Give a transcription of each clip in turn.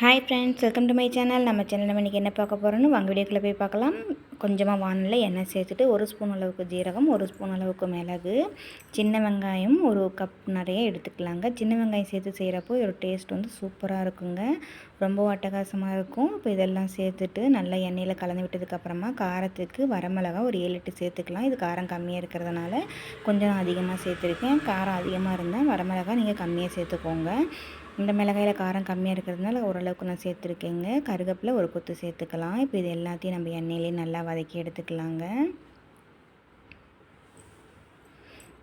Hi friends welcome to my channel நம்ம channel நம்ம இன்றைக்கி என்ன பார்க்க போகிறோன்னு வாங்க வீடியோக்குள்ளே போய் பார்க்கலாம். கொஞ்சமாக வானில் எண்ணெய் சேர்த்துட்டு ஒரு ஸ்பூன் அளவுக்கு ஜீரகம் ஒரு ஸ்பூன் அளவுக்கு மிளகு சின்ன வெங்காயம் ஒரு கப் நிறைய எடுத்துக்கலாங்க. சின்ன வெங்காயம் சேர்த்து செய்கிறப்போ ஒரு டேஸ்ட் வந்து சூப்பராக இருக்குங்க. ரொம்ப அட்டகாசமாக இருக்கும். இப்போ இதெல்லாம் சேர்த்துட்டு நல்லா எண்ணெயில் கலந்து விட்டதுக்கப்புறமா காரத்துக்கு வரமிளகா ஒரு ஏழு எட்டு சேர்த்துக்கலாம். இது காரம் கம்மியாக இருக்கிறதுனால கொஞ்சம் அதிகமாக சேர்த்துருக்கேன். காரம் அதிகமாக இருந்தால் வரமிளகா நீங்கள் கம்மியாக சேர்த்துக்கோங்க. இந்த மிளகாயில் காரம் கம்மியாக இருக்கிறதுனால ஓரளவுக்கு நான் சேர்த்துருக்கேங்க. கருகப்பில் ஒரு கொத்து சேர்த்துக்கலாம். இப்போ இது எல்லாத்தையும் நம்ம எண்ணெயிலே நல்லா வதக்கி எடுத்துக்கலாங்க.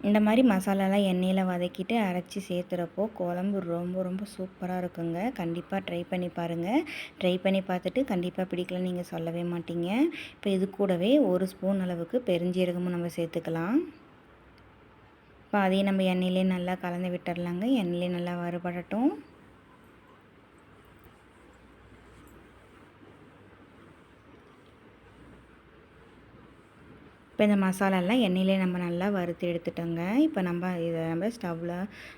இந்த மாதிரி மசாலாலாம் எண்ணெயில் வதக்கிட்டு அரைச்சி சேர்த்துறப்போ குழம்பு ரொம்ப ரொம்ப சூப்பராக இருக்குங்க. கண்டிப்பாக ட்ரை பண்ணி பாருங்கள் ட்ரை பண்ணி பார்த்துட்டு கண்டிப்பாக பிடிக்கலன்னு நீங்கள் சொல்லவே மாட்டீங்க. இப்போ இது கூடவே ஒரு ஸ்பூன் அளவுக்கு பெருஞ்சீரகமும் நம்ம சேர்த்துக்கலாம். இப்போ அதையும் நம்ம எண்ணெயிலே நல்லா கலந்து விட்டுடலாங்க எண்ணெயிலே நல்லா வறுபடட்டும். இப்போ இந்த மசாலாலாம் எண்ணெயிலே நம்ம நல்லா வறுத்து எடுத்துட்டோங்க. இப்போ நம்ம இதை நம்ம ஸ்டவ்வில்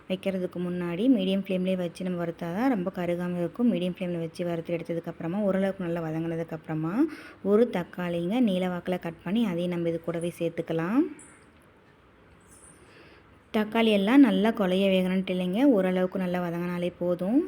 வைக்கிறதுக்கு முன்னாடி மீடியம் ஃப்ளேம்லேயே வச்சு நம்ம வறுத்தா தான் ரொம்ப கருகாமல் இருக்கும். மீடியம் ஃப்ளேமில் வச்சு வறுத்து எடுத்ததுக்கப்புறமா ஓரளவுக்கு நல்லா வதங்கினதுக்கப்புறமா ஒரு தக்காளிங்க நீல வாக்கில் கட் பண்ணி அதையும் நம்ம இது கூடவே சேர்த்துக்கலாம். தக்காளி எல்லாம் நல்லா குழைய வேகணுன்ட்டு இல்லைங்க. ஓரளவுக்கு நல்லா வதங்கினாலே போதும்.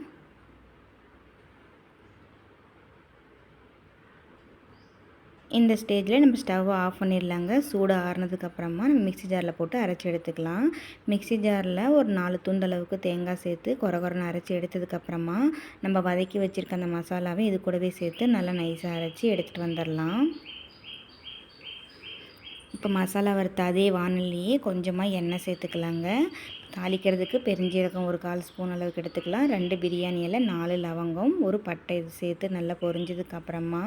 இந்த ஸ்டேஜில் நம்ம ஸ்டவ்வை ஆஃப் பண்ணிடலாங்க. சூடு ஆறுனதுக்கப்புறமா நம்ம மிக்சி ஜாரில் போட்டு அரைச்சி எடுத்துக்கலாம். மிக்சி ஜாரில் ஒரு நாலு துண்டளவுக்கு தேங்காய் சேர்த்து குறை அரைச்சி எடுத்ததுக்கப்புறமா நம்ம வதக்கி வச்சுருக்க அந்த மசாலாவை இது கூடவே சேர்த்து நல்லா நைஸாக அரைச்சி எடுத்துகிட்டு வந்துடலாம். இப்போ மசாலா வறுத்த அதே வானல்லையே கொஞ்சமாக எண்ணெய் சேர்த்துக்கலாங்க. தாளிக்கிறதுக்கு பெருஞ்சீரகம் ஒரு கால் ஸ்பூன் அளவுக்கு எடுத்துக்கலாம். ரெண்டு பிரியாணியில் நாலு லவங்கம் ஒரு பட்டை இது சேர்த்து நல்லா பொரிஞ்சதுக்கு அப்புறமா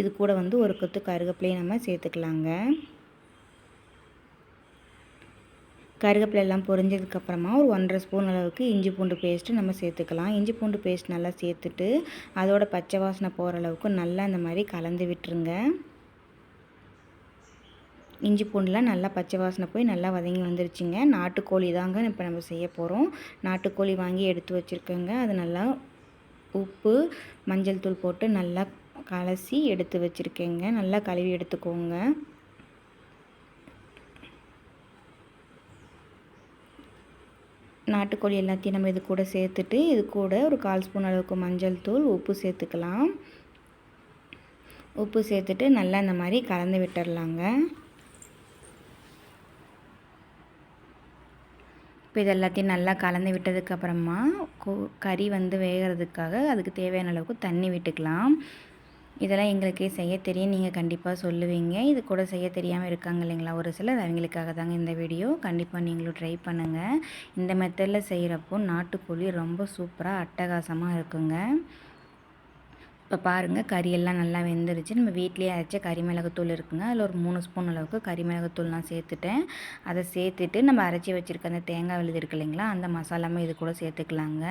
இது கூட வந்து ஒரு கொத்து கருகப்பிலையும் நம்ம சேர்த்துக்கலாங்க. கருகப்பிலை எல்லாம் பொரிஞ்சதுக்கப்புறமா ஒரு ஒன்றரை ஸ்பூன் அளவுக்கு இஞ்சி பூண்டு பேஸ்ட்டு நம்ம சேர்த்துக்கலாம். இஞ்சி பூண்டு பேஸ்ட் நல்லா சேர்த்துட்டு அதோட பச்சை வாசனை போகிற அளவுக்கு நல்லா இந்த மாதிரி கலந்து விட்டுருங்க. இஞ்சி பூண்டுலாம் நல்லா பச்சை வாசனை போய் நல்லா வதங்கி வந்துருச்சுங்க. நாட்டுக்கோழி தாங்க இப்போ நம்ம செய்ய போகிறோம் நாட்டுக்கோழி வாங்கி எடுத்து வச்சுருக்கோங்க. அது நல்லா உப்பு மஞ்சள் தூள் போட்டு நல்லா கலசி எடுத்து வச்சுருக்கேங்க. நல்லா கழுவி எடுத்துக்கோங்க. நாட்டுக்கோழி எல்லாத்தையும் நம்ம இது கூட சேர்த்துட்டு இது கூட ஒரு கால் ஸ்பூன் அளவுக்கு மஞ்சள் தூள் உப்பு சேர்த்துக்கலாம். உப்பு சேர்த்துட்டு நல்லா இந்த மாதிரி கலந்து விட்டுடலாங்க இப்போ இது எல்லாத்தையும் நல்லா கலந்து விட்டதுக்கப்புறமா கறி வந்து வேகிறதுக்காக அதுக்கு தேவையான அளவுக்கு தண்ணி விட்டுக்கலாம். இதெல்லாம் எங்களுக்கு செய்ய தெரியும். நீங்கள் கண்டிப்பாக சொல்லுவீங்க. இது கூட செய்ய தெரியாமல் இருக்காங்க இல்லைங்களா ஒரு சிலர்? அவங்களுக்காக தாங்க இந்த வீடியோ. கண்டிப்பாக நீங்களும் ட்ரை பண்ணுங்கள் இந்த மெத்தடில் செய்கிறப்போ நாட்டுக்கோழி ரொம்ப சூப்பராக அட்டகாசமாக இருக்குங்க. இப்போ பாருங்கள் கறியெல்லாம் நல்லா வெந்துருச்சு. நம்ம வீட்லேயே அரைச்ச கறி மிளகுத்தூள் இருக்குங்க. அதில் ஒரு மூணு ஸ்பூன் அளவுக்கு கறி மிளகுத்தூள் நான் சேர்த்துட்டேன். அதை சேர்த்துட்டு நம்ம அரைச்சி வச்சுருக்க அந்த தேங்காய் விழுது இருக்கு இல்லைங்களா அந்த மசாலாமே இது கூட சேர்த்துக்கலாங்க.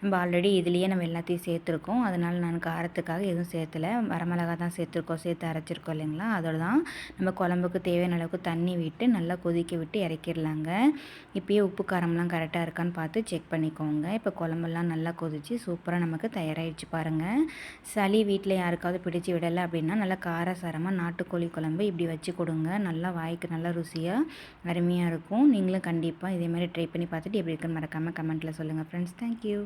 நம்ம ஆல்ரெடி இதுலேயே நம்ம எல்லாத்தையும் சேர்த்துருக்கோம். அதனால் நான் காரத்துக்காக எதுவும் சேர்த்தலை. வரமிளகா தான் சேர்த்துருக்கோம் சேர்த்து அரைச்சிருக்கோம் இல்லைங்களா அதோட தான் நம்ம குழம்புக்கு தேவையான அளவுக்கு தண்ணி விட்டு நல்லா கொதிக்க விட்டு இறக்கிடலாங்க. இப்போயே உப்பு காரம்லாம் கரெக்டாக இருக்கான்னு பார்த்து செக் பண்ணிக்கோங்க. இப்போ குழம்பெல்லாம் நல்லா கொதித்து சூப்பராக நமக்கு தயாராகிடுச்சு பாருங்கள் சளி வீட்டில் யாருக்காவது பிடிச்சி விடலை அப்படின்னா நல்லா காரசாரமாக நாட்டுக்கோழி குழம்பு இப்படி வச்சு கொடுங்க. நல்லா வாய்க்கு நல்லா ருசியாக அருமையாக இருக்கும். நீங்களும் கண்டிப்பாக இதே மாதிரி ட்ரை பண்ணி பார்த்துட்டு எப்படி இருக்குன்னு மறக்காமல் கமெண்ட்டில் சொல்லுங்கள் ஃப்ரெண்ட்ஸ் தேங்க்யூ